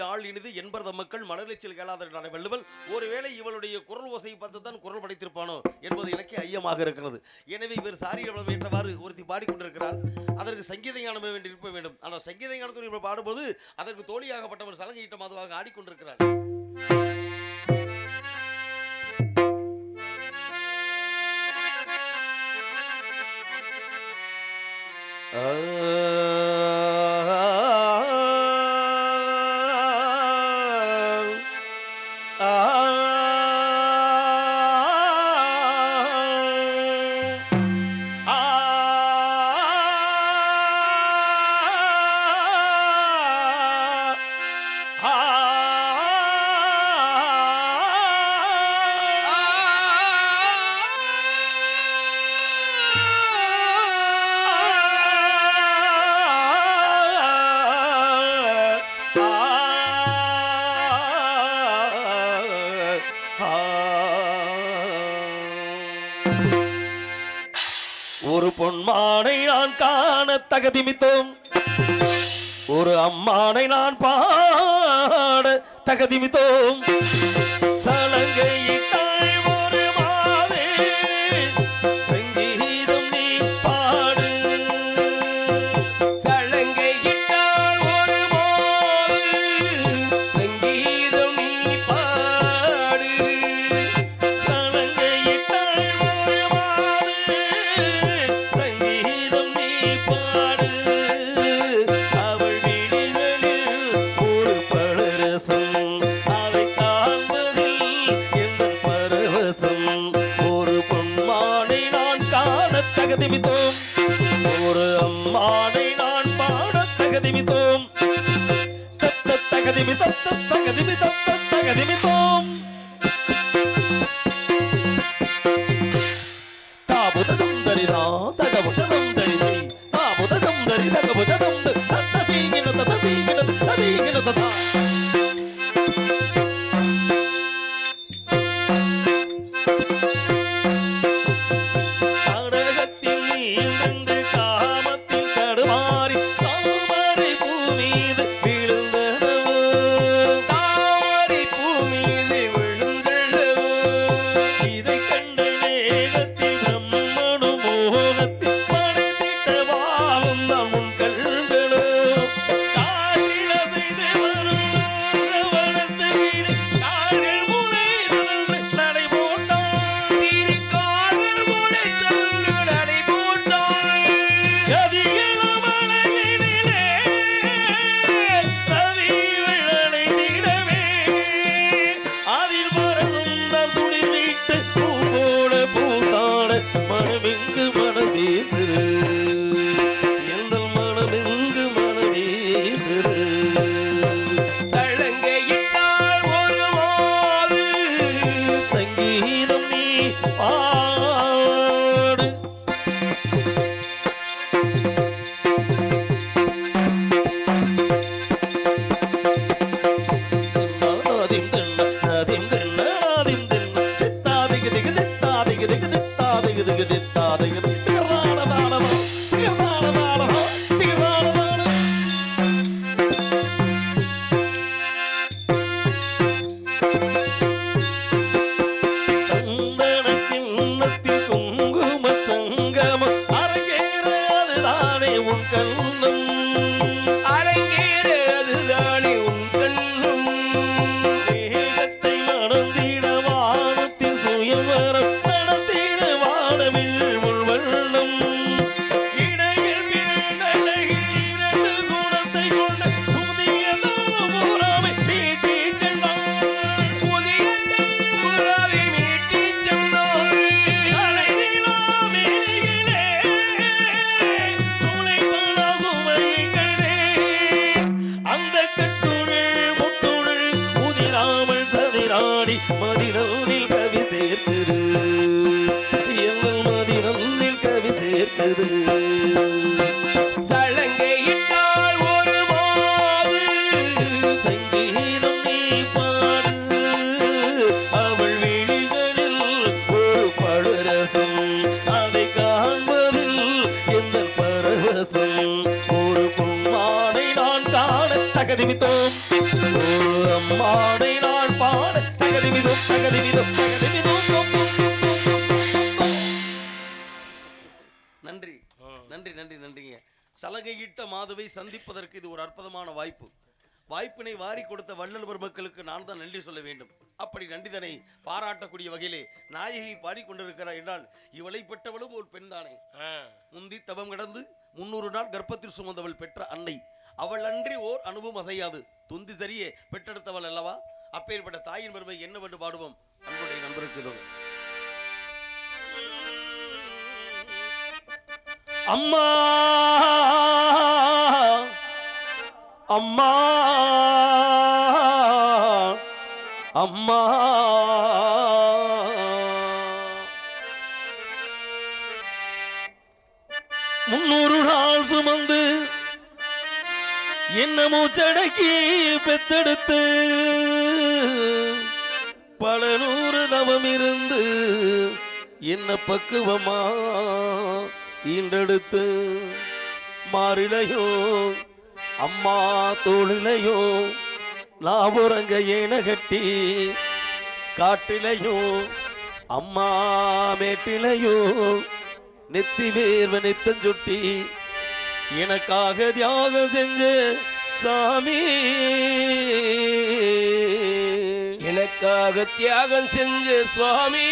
யாழ் இனிது என்பரத மக்கள் மனநிலைச்சல் கேளாத வள்ளுவல் ஒருவேளை இவளுடைய குரல் ஓசை பார்த்து தான் குரல் படைத்திருப்பானோ என்பது எனக்கு ஐயமாக இருக்கிறது. எனவே இவர் சாரி எவ்வளவு என்றவாறு ஒருத்தி பாடிக்கொண்டிருக்கிறார். அதற்கு சங்கீத ஞானம் என்று இருக்க வேண்டும். ஆனால் சங்கீத ஞானத்துடன் இவர் பாடும்போது அதற்கு தோழியாகப்பட்டவர் சலங்கை ஈட்டமாதவாக ஆடிக்கொண்டிருக்கிறார். அன்பானை நான் காண தகுதிமித்தோம். ஒரு அம்மானை நான் பாட தகுதிமித்தோம். i baby. மாதுவை சந்திப்பதற்கு இது ஒரு அற்புதமான வாய்ப்பு. வாய்ப்பினை வாரி கொடுத்த வள்ளல் பெருமக்களுக்கு நான் தான் நன்றி சொல்ல வேண்டும். அப்படி நன்றிதனை பாராட்டக்கூடிய வகையிலே நாயகி பாடிக்கொண்டிருக்கிறார் என்றால் இவளை பெற்றவளும் ஒரு பெண்தானே. முந்தி தவம் கிடந்து முன்னூறு நாள் கர்ப்பத்தில் சுமந்தவள் பெற்ற அன்னை. அவள் அன்றி ஓர் அனுபவம் அசையாது. துந்தி சரியே பெற்றெடுத்தவள் அல்லவா? அப்பேற்பட்ட தாயின் பெருமை என்னவென்று பாடுவோம். அன்புடைய நண்பருக்கு இதோ. அம்மா! அம்மா அம்மா. முன்னூறு நாள் சுமந்து என்ன மூச்சடக்கி பெத்தெடுத்து பல நூறு தவம் இருந்து என்ன பக்குவமா ஈண்டெடுத்து மாறிடையோ அம்மா தோளிலையோ லாபுரங்க ஏன கட்டி காட்டிலையோ அம்மா மேட்டிலையோ நெத்தி வேர்வ நெத்தஞ்சுட்டி எனக்காக தியாகம் செஞ்ச சாமி. எனக்காக தியாகம் செஞ்ச சுவாமி.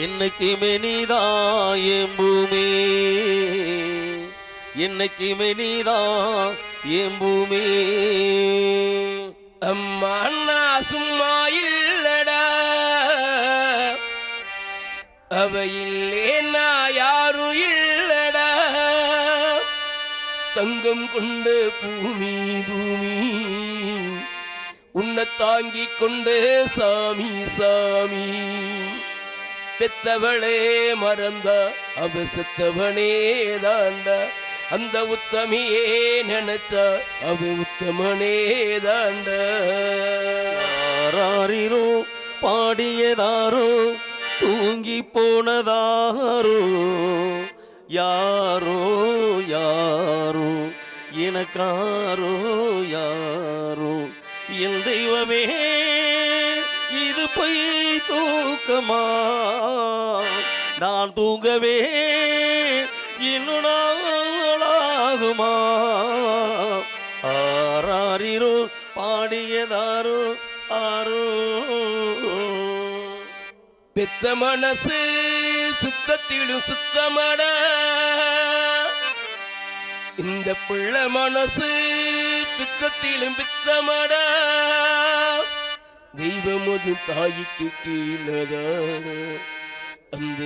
என்னைக்குமே நீதான் என் பூமி. என்னைக்குமே நீதான் என் பூமி? அம்மா அண்ணா சும்மா இல்லடா. அவ இல்லேன்னா நான் யாரும் இல்லடா. தங்கம் கொண்டு பூமி பூமி. உன்னை தாங்கி கொண்டு சாமி சாமி. பெத்தவளே மறந்த அவ செத்தவனே தாண்டா அந்த உத்தமியே நினைச்சா அவ உத்தமனே தாண்டா. பாடியதாரோ தூங்கி போனதாரோ? யாரோ யாரோ எனக்காரோ யாரோ? என் தெய்வமே இது பொய் தூக்கமா? நான் தூங்கவே நாளாகுமா ஆராரிரோ பாடியதாரோ ஆரோ. பெத்த மனசு சுத்தத்திலும் சுத்தமட. இந்த பிள்ளை மனசு பித்தத்திலும் பித்தமட. தெய்வமது தாய்க்கு கீழதா. அந்த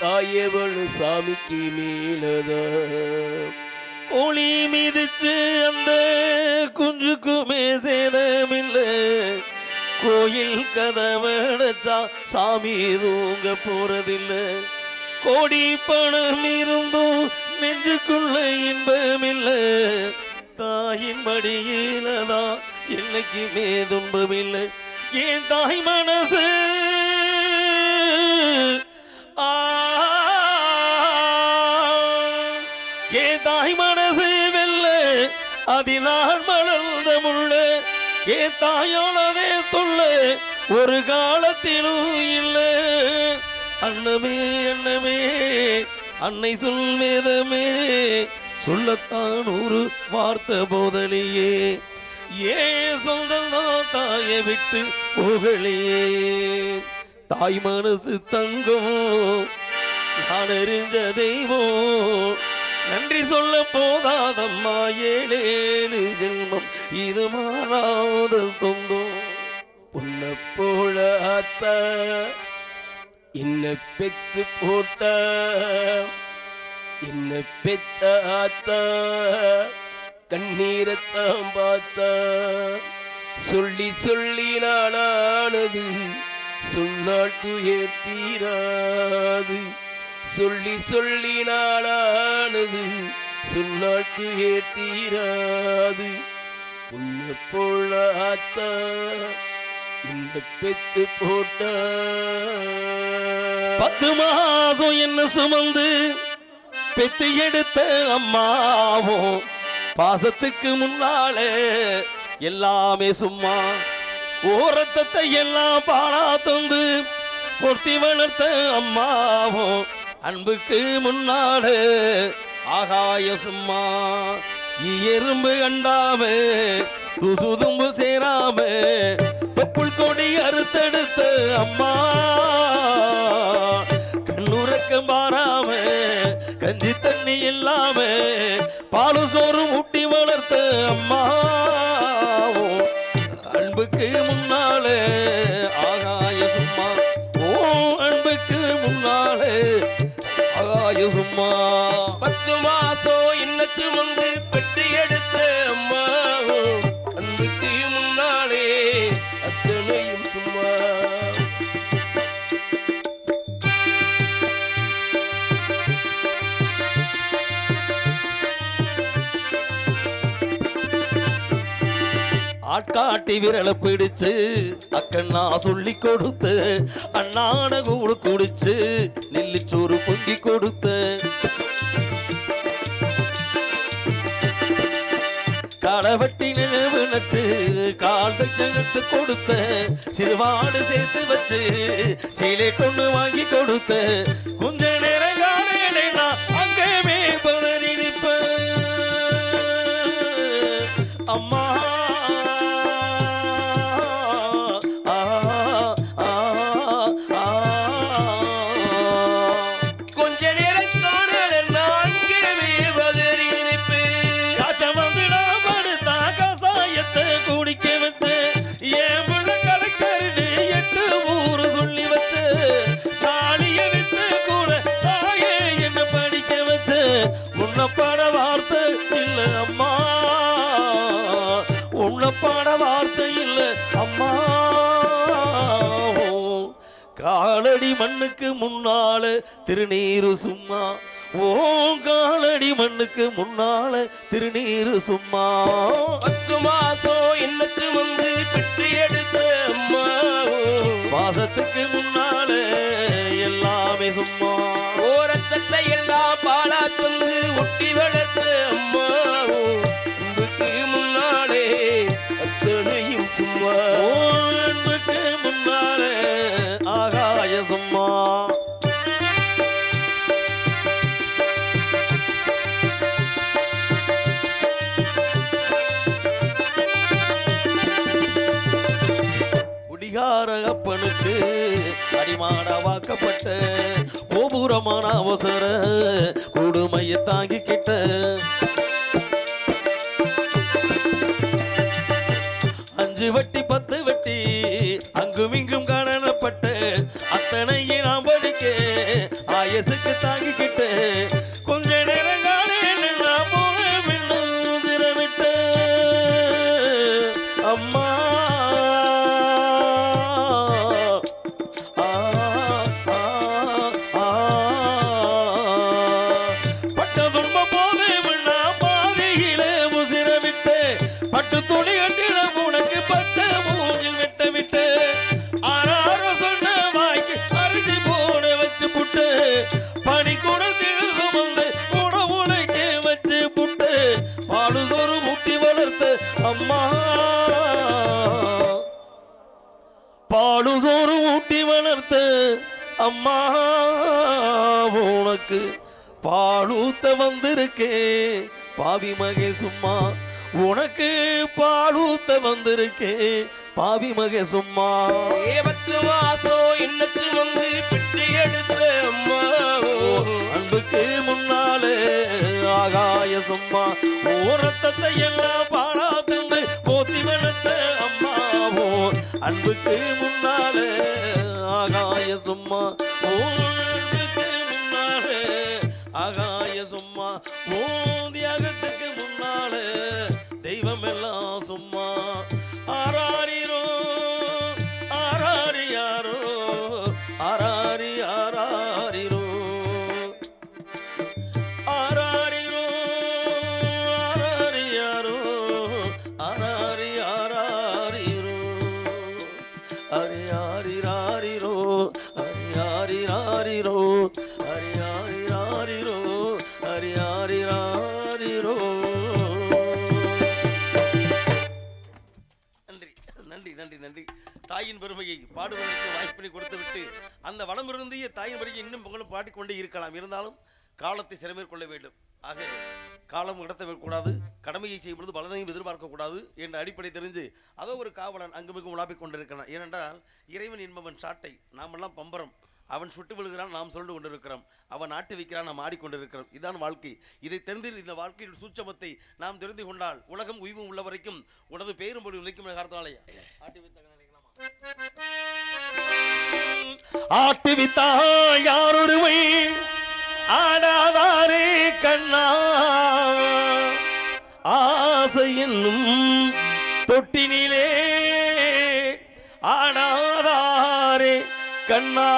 தாயவள் சாமிக்கு மேலதா. ஒளி மிதிச்சு அந்த குஞ்சுக்குமே சேதமில்லை. கோயில் கதவடைச்சா சாமி தூங்க போறதில்லை. கோடி பணம் இருந்தும் நெஞ்சுக்குள்ள இன்பமில்லை. தாயின் மடியிலதான் என்னைக்குமே துன்பமில்லை. ஏன் தாய் மனசு அதினால் மலர்ந்த முள்ளே ஏ தாயானதே தொல்ல ஒரு காலத்திலும் இல்லை. அண்ணமே அண்ணமே அன்னை சொல்வேதமே சொல்லத்தான் ஒரு வார்த்த போதலியே ஏ சொந்தம் தாயை விட்டு புகழியே தாய் மனசு தங்கம் நான் அறிஞ்ச தெய்வம் நன்றி சொல்ல போதாதம்மா ஏழேழு ஜென்மம் இது மாறாத சொந்தம். உன்னை போல ஆத்தா என்ன பெத்து போட்ட என்ன பெத்த ஆத்த கண்ணீரத்தான் பார்த்த. சொல்லி சொல்லி நானானது சொன்னால் துயர் தீராது சொல்லி சொல்லி நாளானது சொல்லாக்கு ஏத்தீராது. தீராது உன்னை போல ஆத்தா இந்த பெத்து போட்ட. பத்து மாசம் என்ன சுமந்து பெத்து எடுத்த அம்மாவும் பாசத்துக்கு முன்னாலே எல்லாமே சும்மா ஓரத்தத்தை எல்லாம் பாழா தந்து பொருத்தி வளர்த்த அம்மாவும் அன்புக்கு முன்னாடு ஆகாய சும்மா எறும்பு கண்டாமே துசுதும்பு சேராமே தொப்புள் கொடி அறுத்தெடுத்த அம்மா. கண்ணுறக்கம் பாராம கஞ்சி தண்ணி இல்லாம பாலு சோறு ஊட்டி வளர்த்த அம்மா. காட்டி விரல பிடிச்சு அக்கண்ணா சொல்லி கொடுத்து அண்ணான கூடு குடிச்சு நெல்லிச்சோறு பொங்கி கொடுத்து. களவட்டி நினைவு நட்டு கால் நட்டு கொடுத்த சிறுவாடு சேர்த்து வச்சு சீலை கொண்டு வாங்கி கொடுத்த கொஞ்ச நேரம் காலையில அங்கே அம்மா மண்ணுக்கு முன்னால திருநீரு சும்மா. ஓ காலடி மண்ணுக்கு முன்னால திருநீரு சும்மா. பத்து மாசம் இன்னத்து வந்து பெட்டி எடுத்த அம்மா. பாசத்துக்கு முன்னால எல்லாமே சும்மா. ஓரத்தத்தை எல்லாம் பாலா தந்து ஒட்டி வளர்த்த அம்மா. அடிமாட கோபுரமான அவசர கொடுமையை தாங்கிக்கிட்ட அஞ்சு வட்டி பத்து வட்டி அங்கும் இங்கும் காணப்பட்ட அத்தனையும் நாம் படிக்க ஆயசுக்கு தாங்கிக்கிட்ட பாடு சோறு ஊட்டி வளர்த்த அம்மா உனக்கு பாலூத்த வந்திருக்கே. பாவி மகே சும்மா உனக்கு பாலூத்த வந்திருக்கே. பாவி மகே சும்மா. ஏ பத்து மாசம் இன்னத்து வந்து பெட்டி எடுத்த அம்மா. அன்புக்கு முன்னாலே ஆகாய சும்மா. ஓரத்தத்தை எல்லாம் பாழா தந்து போத்தி வளர்த்த அம்மாவோ அன்புக்கு முன்னாலே ஆகாய சும்மா ஓ முன்னாலே ஆகாய சும்மா ஓ தியாகத்துக்கு முன்னாலே தெய்வம் எல்லாம் சும்மா ஆராரிரோ ஆராரி அந்த வளமிருந்திய தாயின் பெருமையை இன்னும் புகழும் பாடிக்கொண்டே இருக்கலாம். இருந்தாலும் காலத்தை சிறமேற்கொள்ள வேண்டும். ஆக காலம் இடத்த கூடாது கடமையை செய்யும் பொழுது பலனையும் எதிர்பார்க்கக்கூடாது என்ற அடிப்படை தெரிஞ்சு அதோ ஒரு காவலன் அங்குமிகும் உலாப்பிக் கொண்டிருக்கிறான். ஏனென்றால் இறைவன் என்பவன் சாட்டை. நாமெல்லாம் பம்பரம். அவன் சுட்டு விழுகிறான் நாம் சொல்லிட்டு கொண்டிருக்கிறோம். அவன் ஆட்டி வைக்கிறான் நாம் ஆடிக்கொண்டிருக்கிறோம். இதான் வாழ்க்கை. இதை தெரிந்து இந்த வாழ்க்கையின் சூட்சமத்தை நாம் தெரிந்து கொண்டால் உலகம் உய்வும் உள்ள வரைக்கும் உனது பெயரும் பொழுது நிற்கும் காலத்தாலே ஆட்டி வைத்த நினைக்கலாமா ஆட்டுவித்தால் யாரொருவை ஆடாதாரே கண்ணா. ஆசை என்னும் தொட்டினிலே ஆடாதாரே கண்ணா.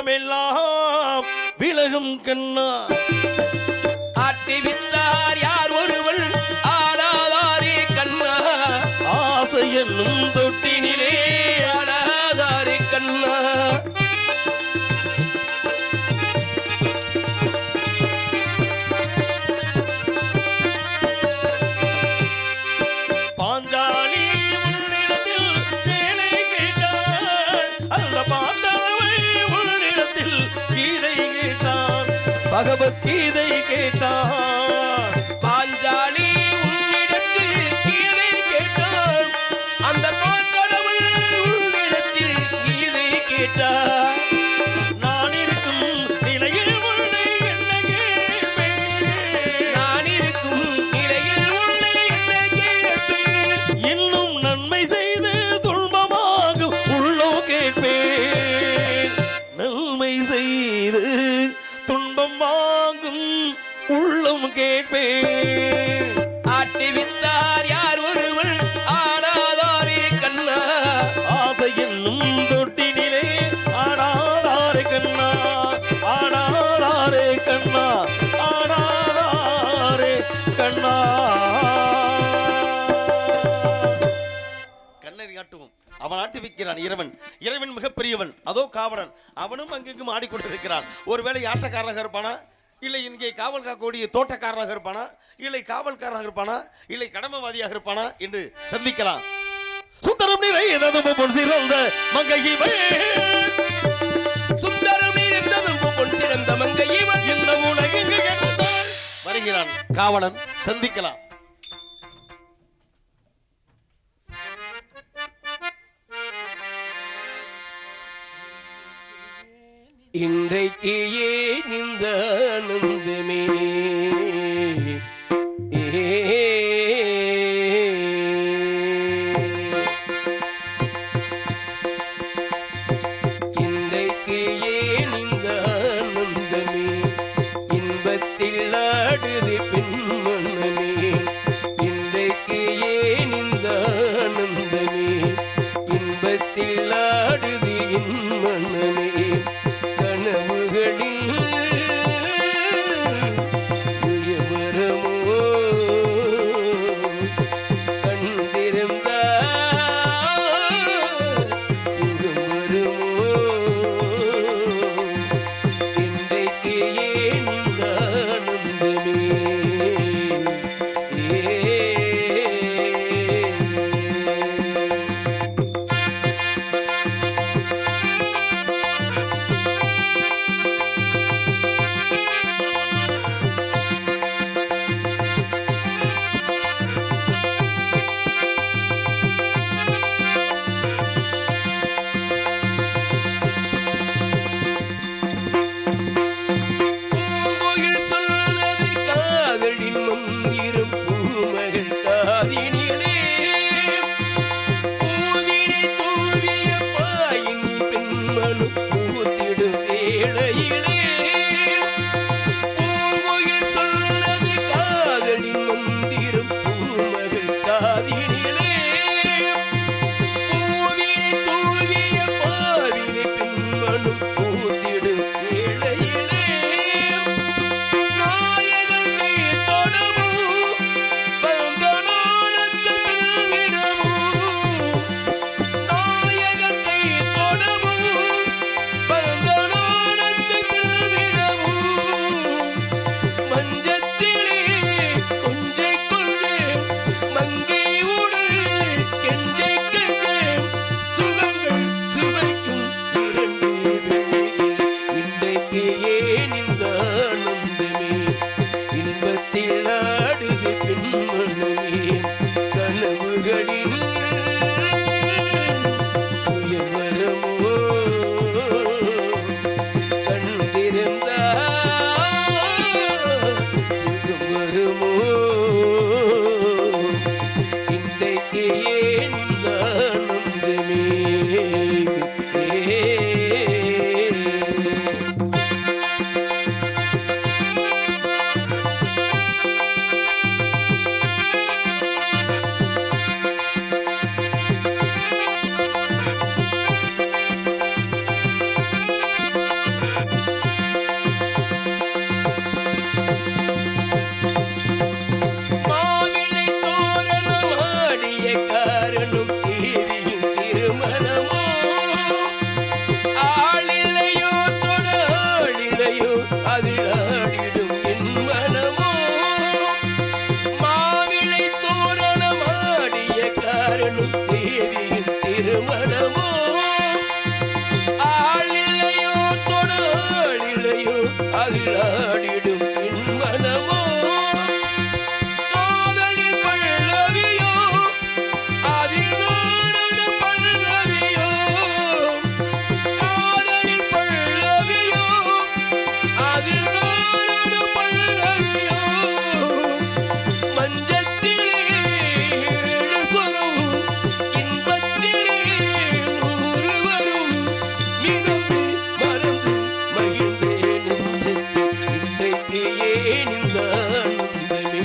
துன்பமெல்லாம் விலகும் கண்ணா. ஆட்டி வித்தார் யார் ஒருவள்? ஆடாதாரி கண்ணா. ஆசை என்னும் பகவத்கீதை காவலன். அவனும் அங்கெங்கும் ஆடிக்கொண்டிருக்கிறான். ஒருவேளை ஆட்டக்காரனாக இருப்பானா? இல்லை இங்கே காவல் காக்கக்கூடிய தோட்டக்காரனாக இருப்பானா? இல்லை காவல்காரனாக இருப்பானா? இல்லை கடமைவாதியாக இருப்பானா என்று சந்திக்கலாம். சுந்தரம் நிறை ஏதாவது பொன் சிறந்த மங்கையிவே சுந்தரம் இருந்ததும் பொன் சிறந்த மங்கை இந்த வருகிறான் காவலன். சந்திக்கலாம். இன்றைக்கு ஏன் இந்த ஆனந்தமே இன்றைக்கு ஏன் இந்த ஆனந்தமே இன்பத்தில் ஆடுது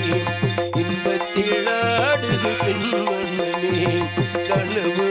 ஆனந்தமே இன்பத்தில் ஆடுது பெண்மணமே கனவு